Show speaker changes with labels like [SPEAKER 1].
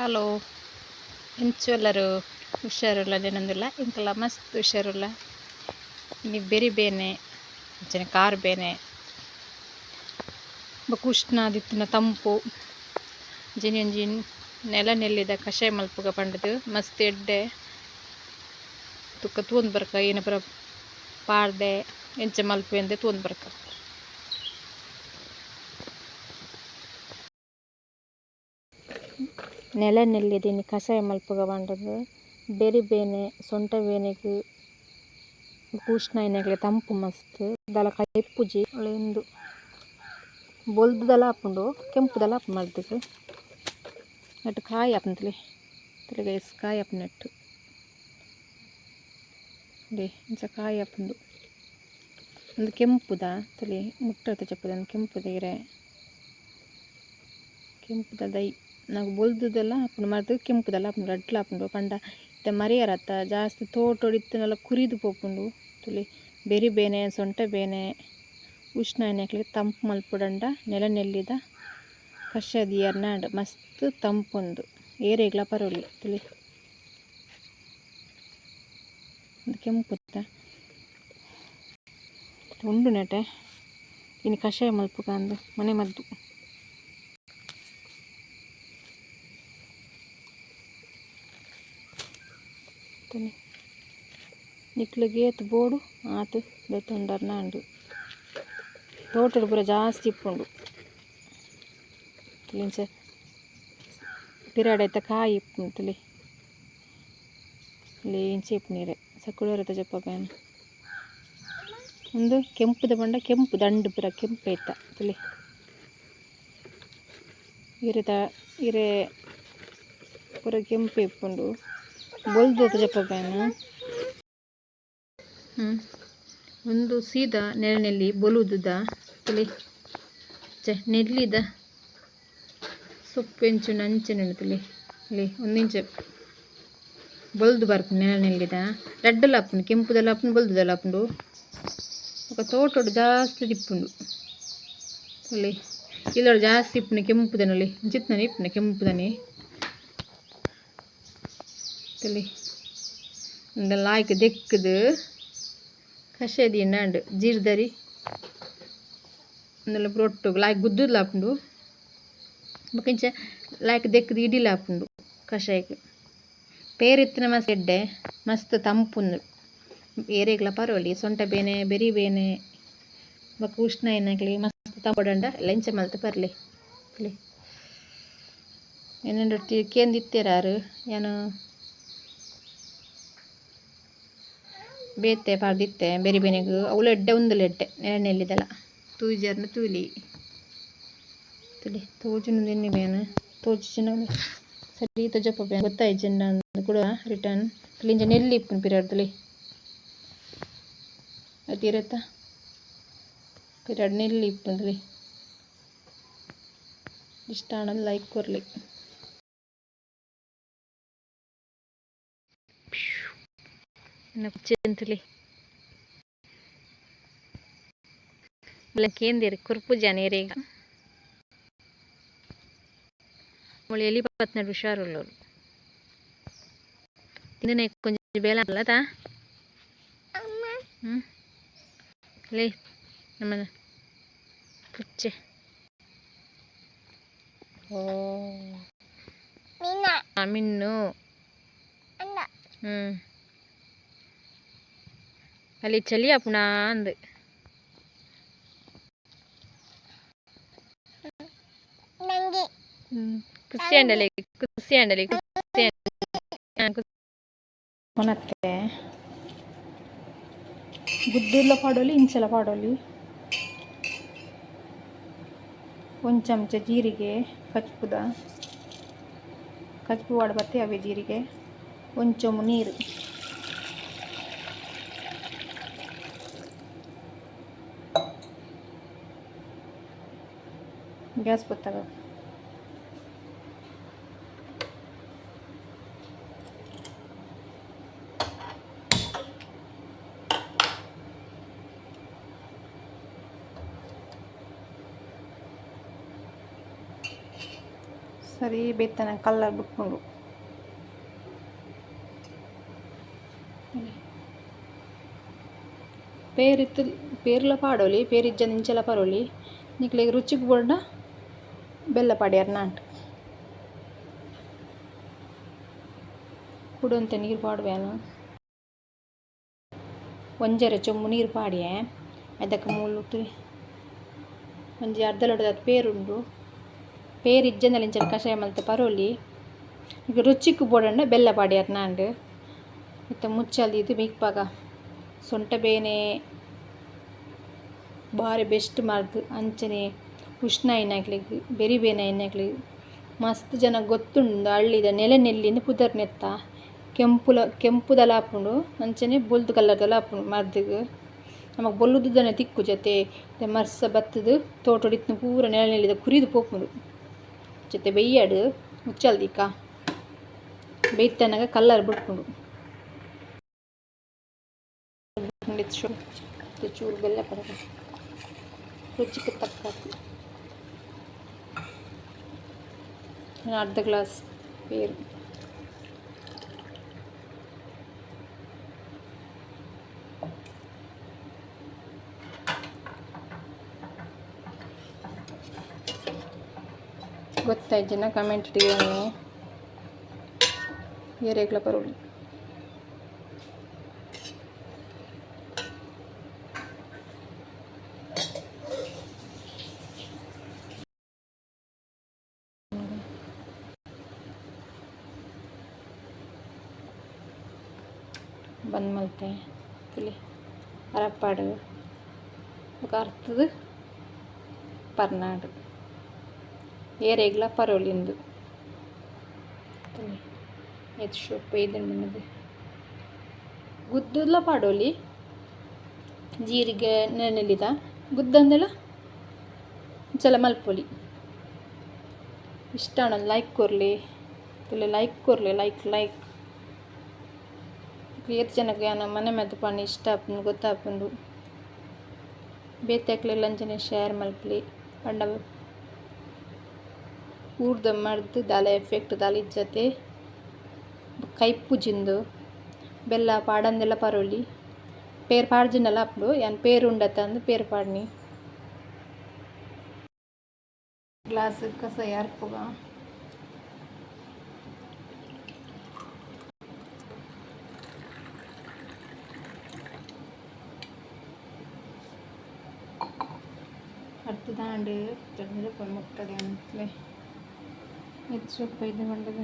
[SPEAKER 1] Hello. ಹೆಂಚು ಎಲ್ಲರೂ ಹುಷಾರಿಲ್ಲ ಏನೊಂದಿಲ್ಲ ಇಂಕಲ್ಲ ಮಸ್ತ್ ಹುಷಾರಿಲ್ಲ. ನಿ ಬೆರಿ ಬೇನೆ ಅಂಚನೆ ಕಾರ್ ಬೇನೆ. ಬೊಕ ಉಷ್ಣಾದಿತ್ತಿನ ತಂಪು. ಜೆನಿ ಒಂಜಿ ನೆಲ ನೆಲ್ಲಿದ ಕಷಾಯ ಮಲ್ಪುಗ ಪಂಡದು. ಮಸ್ತ್ ಎಡ್ಡೆ. ತುಕ್ಕ ತೂಂದು ಬರ್ಕ, ಏನ ಪೂರ ಪಾಡ್ದೆ, ಎಂಚ ಮಲ್ಪುವೆಂದೆ ತೂಂದು ಬರ್ಕ. ನೆಲ ನೆಲ್ಲಿದಿನಿ ಕಷಾಯ ಮಲ್ಪುಗ ಪಂಡದು ಬೆರಿ ಬೇನೆ, ಸೊಂಟ ಬೇನೆಗ್ ಎಣ್ಣೆಗ್ಲೆ ತಂಪು ಮಸ್ತ್. ದಲ ಕೈಪುಜಿ ಉಂದು ಹಾಕೊಂಡು. ಆಪುಂಡು ಕೆಂಪುದಲ ಆಪುಂಡು ಮಲ್ತುಗು ನೆಟ್ಟು ಕಾಯಿ ಆಪುಂಡ್ತುಲೆ ತಲೆ ಗೈಸ್ ಕಾಯಿ ಆಪುಂಡು ನೆಟ್ಟು. ದೇ ಇಂಚ ಕಾಯಿ ಆಪುಂಡು ಒಂದು ಕೆಂಪುದ ತಲೆ ಮುಟ್ಟತ್ತೆ ಚಪ್ಪದ ಕೆಂಪುದ ಇರೆ. ಕೆಂಪುದ ದೈ. ನಾವು ಬೊಲ್ದುದೆಲ್ಲ ಆಪುಂಡು ಮರ್ದ್ ಕೆಂಪುದಲ್ಲ ಆಪುಂಡು ರಡ್ಡ್ಲ ಆಪುಂಡು ಪಂಡ. ಇತ್ತೆ ಮರಿಯರತ್ತ ಜಾಸ್ತಿ ತೋಟೊಡಿತ್ತನೆಲ್ಲ ಕುರಿದು ಪೋಪುಂಡು ತುಲಿ ಬೆರಿ ಬೇನೆ, ಸೊಂಟ ಬೇನೆ, ಉಷ್ಣ ಎಣ್ಣೆಕ್ಲೆ ತಂಪು ಮಲ್ಪುಡಂಡ ನೆಲ ನೆಲ್ಲಿದ ಕಷಾಯದ ಎರ್ನಾಂಡ್ ಮಸ್ತ್ ತಂಪುಂದು. ಏರೆಗ್ಲ ಪರೊಲಿ, ತುಲಿ. ಕೆಂಪುತ್ತ ಉಂಡು ನೆಟೆ ಇನ್ನು ಕಷಾಯ ಮಲ್ಪುಗ ಅಂದು ಮನೆ ಮದ್ದು. ತನಿ ನಿಕ್ಲೆಗ್ ಏತ್ ಬೋಡು, ಆತು ದೆತ್ತೊಂಡರ್ನ ನಾಂಡು ತೋಟಡ್ ಪೂರ ಜಾಸ್ತಿ ಇಪ್ಪುಂಡು. ಇಂಚ ಪಿರಾಡ್ ಐತ ಕಾಯಿ ಇಪ್ಪುಂಡು ತುಲಿ. ಇಲ್ಲಿ ಇಂಚೆ ಇಪ್ಪುನೀರೆ ಸಕ್ಕುಳರತ ಜಪ್ಪಬೇನ ಒಂದು ಕೆಂಪುದ ಬಂಡ, ಕೆಂಪು ದಂಡು ಪೂರ ಕೆಂಪು ಐತ ತುಲಿ. ಇರೆದ ಇರೆ ಪೂರ ಕೆಂಪು ಇಪ್ಪುಂಡು. ಬೊಲ್ದು ಜಪ್ಪಬೇನ ಹ್ಞೂ ಒಂದು ಸೀದಾ ನೆಲನೆಲ್ಲಿ ಬೊಲುದುದ ತಲೆ. ಚೆ ನೆಲ್ಲಿದ ಸೊಪ್ಪು ಎಂಚುಂಡು ಅಂಚೆನೆ ತಲೆ. ಇಲ್ಲಿ ಒಂದಿಂಚ ಬೊಲ್ದು ಬರ್ಪುಂಡು ನೆಲ ನೆಲ್ಲಿದ ರಡ್ಡಲ ಆಪುಂಡು ಕೆಂಪುದಲ ಆಪುಂಡು ಬೊಲ್ದುದಲ ಆಪುಂಡು ಬೊಕ ತೋಟೊಡು ಜಾಸ್ತಿ ತಿಪ್ಪುಂಡು ಅಲ್ಲಿ ಇಲ್ಲೊಡು ಜಾಸ್ತಿ ಇಪ್ಪುನೆ ಕೆಂಪುದನಲ್ಲಿ ಇಂಚಿತ್ತನೆ ಇಪ್ಪುನೆ ಕೆಂಪುದನಿ. ತಲೆ ಉಂಡ ಲಾಯ್ಕ್ ದೆಕ್ಕುದು ಕಷಾಯದ ಎಣ್ಣಾಂಡ್ ಜೀರ್ದರಿ ಅಂದಲ ರೊಟ್ಟು ಲಾಯ್ಕ್ ಗುದ್ದುದು ಲಾಪುಂಡು ಬೊಕ ಇಂಚ ಲಾಯ್ಕ್ ದೆಕ್ಕುದು ಇಡಿಲ ಆಪುಂಡು ಕಷಾಯಗ್ ಪೇರಿತ್ತಿನ ಮಸ್ತ್ ಎಡ್ಡೆ ಮಸ್ತ್ ತಂಪುಂಡು ಏರೆಗ್ಲ ಪರೊಲಿ ಸೊಂಟ ಬೇನೆ ಬೆರಿ ಬೇನೆ ಬೊಕ ಉಷ್ಣ ಎಣ್ಣೆಗ್ಲಿ ಮಸ್ತ್ ತಂಪುಡಂಡ ಇಂಚ ಮಲ್ತ್ ಪರ್ಲೆ ಪ್ಲೇ ಬೇತೆ ಪಾರ್ದಿತ್ತೆ ಬೆರಿ ಬೇನೆಗು ಅವು ಎಡ್ಡೆ ಒಂದು ಎಡ್ಡೆ ಎಣ್ಣೆಲ್ಲಿದೆಲ್ಲ ತೂಜರ್ನ ತೂಲಿ. ತುಲಿ ತೋಜುನು ಎಣ್ಣೆ ಬೇನ ತೋಜಿನ ಸರಿ ತಜಪ್ಪ ಬೇನ. ಗೊತ್ತಾಯ್ಜೆಂಡ ಕೂಡ ರಿಟರ್ನ್ ತುಲಿಂಜ ನೆಲ್ಲಿ ಇಪ್ಪುನು ಪಿರಾಡ್ ತುಲಿ? ಅದಿರತ್ತ ಪಿರಾಡ್ ನೆಲ್ಲಿ ಇಪ್ಪುನು ಇಷ್ಟ ಆನಂದ್ ಲೈಕ್ ಕೊರ್ಲಿ ಚೆಂತುಲಿ ಕೇಂದಿರಿ ಕುರ್ಪು ಜನೇರೀಗ ಅವಳು ಎಲಿ ಪತ್ನಾಡು ಹುಷಾರುಳ್ಳವರು ಇದನ್ನೇ ಕೊಂಚ ಬೇಲ ಅಲ್ಲದಾ ಹ್ಞೂ ಲೇ ನಮ್ಮ ಪುಚ್ಚೆ ಓ ಮಿನ್ನು ಹ್ಞೂ ಅಲ್ಲಿ ಚಳಿ ಅಪ್ಪುಣ ಅಂದು ಕುಸಿ ಅಂಡಲಿ ಕುಸಿ ಅಂಡಲಿ ಕುಸಿ కొనత్తే గుద్దూరులో పాడోలి ఇంచెల పాడోలి ಒಂದು ಚಮಚ ಜೀರಿಗೆ ಕಚ್ಪುದ ಕಚ್ಪು ವಾಡಬತ್ತೆ ಅವೇ ಜೀರಿಗೆ ಒಂಚೊಮ್ಮು ನೀರು ಗ್ಯಾಸ್ ಗೊತ್ತಾಗ ಸರಿ ಬೇತನ ಕಲ್ಲರ್ ಬಿಟ್ಕೊಂಡು పేరిత్తు పేర్ల పాడోలి పేరిజ్జ నించెల పరోలి నీకు లేక రుచికి ಬೆಲ್ಲ ಪಾಡ್ಯಾರ ನಾಂಟ್ ಕುಡುವಂತೆ ನೀರು ಪಾಡುವೇನು ಒಂಜರ ಚೊಮ್ಮು ನೀರು ಪಾಡಿಯೆ. ಅದಕ್ಕೆ ಮೂಲು ಒಂಜಿ ಅರ್ಧ ಲೋಟದ ಪೇರುಂಡು. ಪೇರು ಇಜ್ಜನಲ್ಲಿ ಇಂಚನ ಕಷಾಯ ಮಲ್ತ ಪರೋಲಿ. ಈಗ ರುಚಿಕ್ಕು ಬೋಡಂಡ ಬೆಲ್ಲ ಪಾಡ್ಯಾರ ನಾಂಡು ಮತ್ತು ಮುಚ್ಚಲ್ಲಿ ಇದು ಮಿಕ್ಪಾಗ ಸೊಂಟ ಬೇನೆ. ಭಾರಿ ಬೆಸ್ಟ್ ಮಾರ್ದು ಅಂಚನೆ ಉಷ್ಣ ಎಣ್ಣೆಗ್ಲಿಗೆ ಬೆರಿಬೇನ ಏನಾಗ್ಲಿ ಮಸ್ತ್ ಜನ ಗೊತ್ತುಂಡು ಹಳ್ಳಿದ ನೆಲೆ ನೆಲ್ಲಿಂದ ಪುದರ್ ನೆತ್ತ ಕೆಂಪುಲ ಕೆಂಪುದಲ ಅಂಚನೆ ಬೊಲ್ದು ಕಲರ್ದಲ್ಲ ಹಾಪುಂಡು ಮರ್ದಿಗೆ. ನಮಗೆ ಬೊಲ್ಲುದನೆ ತಿಕ್ಕು ಜೊತೆ ಮರ್ಸ ಬತ್ತದು ತೋಟ ಹೊಡಿತು ಪೂರ ನೆಲ ನೆಲ್ಲಿದ ಕುರಿದು ಪೋಪುಂಡು. ಜೊತೆ ಬೆಯ್ಯಾಡು ಮುಚ್ಚಲ್ದಿಕ್ಕ ಬೇಯ್ತನಾಗ ಕಲ್ಲರ್ ಬಿಟ್ಕೊಂಡು ಚೂರು ಬೆಲ್ಲ ಪಡಕ ರುಚಿಗೆ ತಕ್ಕ ಅರ್ಧ ಗ್ಲಾಸ್ ಪೇರು ಗೊತ್ತಾಯ್ತು ಜನ ಕಮೆಂಟ್ ಇಟ್ಟಿದ್ದೀನಿ ಏರೇಗ್ಲ ಪರೋಳಿ ಬಂದ್ ಮಲ್ತೆ. ಇಲ್ಲಿ ಅರಪ್ಪಾಡು ఒక ಅರ್ಥದ ಪರ್ನಾಡು. ಏರೆಗ್ಲ ಪರೋಲಿಂದು. ಎದ್ ಶೋಪ್ ಇದನ್ನು ನಿಮ್ಮದು ಗುದ್ದಲ ಪಾಡೋಲಿ? ಜೀರಿಗೆ ನೆನೆಲಿದ? ಗುದ್ದಂದೆಲ್ಲ ಚಲ ಮಲ್ಪೊಲಿ. ಇಷ್ಟ ಲೈಕ್ ಕೊರ್ಲಿ. ಲೈಕ್ ಕೊರ್ಲಿ ಲೈಕ್ ಲೈಕ್ ಕ್ಲಿಯರ್ ಜನಕ್ಕೆ ನಮ್ಮ ಮನೆ ಮತ್ತು ಪಾಣಿ ಇಷ್ಟ ಆಪನ್ ಗೊತ್ತಾಪಂದು ಬೇತಾಕ್ಲಿಲ್ಲ ಅಂಜನೆ ಶೇರ್ ಮಲ್ಪಲಿ? ಪಂಡ ಊರ್ದ ಮರ್ದ ದಾಲ ಎಫೆಕ್ಟ್ ದಾಲ ಇಜ್ಜತೆ ಕೈ ಜಿಂದು ಬೆಲ್ಲ ಪಾಡಂದೆಲ್ಲ ಪರೋಲಿ. ಪೇರ್ ಪಾಡ್ಜಿನಲ್ಲ ಅಪ್ಪಡು, ಯಾನ್ ಪೇರು ಉಂಡತ್ತ ಅಂದು ಪೇರ್ ಪಾಡ್ನಿ. ಗ್ಲಾಸ್ ಕಸ ಯಾರ್ಪುಗ ഇതാണ്ട് മുട്ടടയാണ് അല്ലേ എത്ര ഉപ്പ ഇത് കൊണ്ടത്?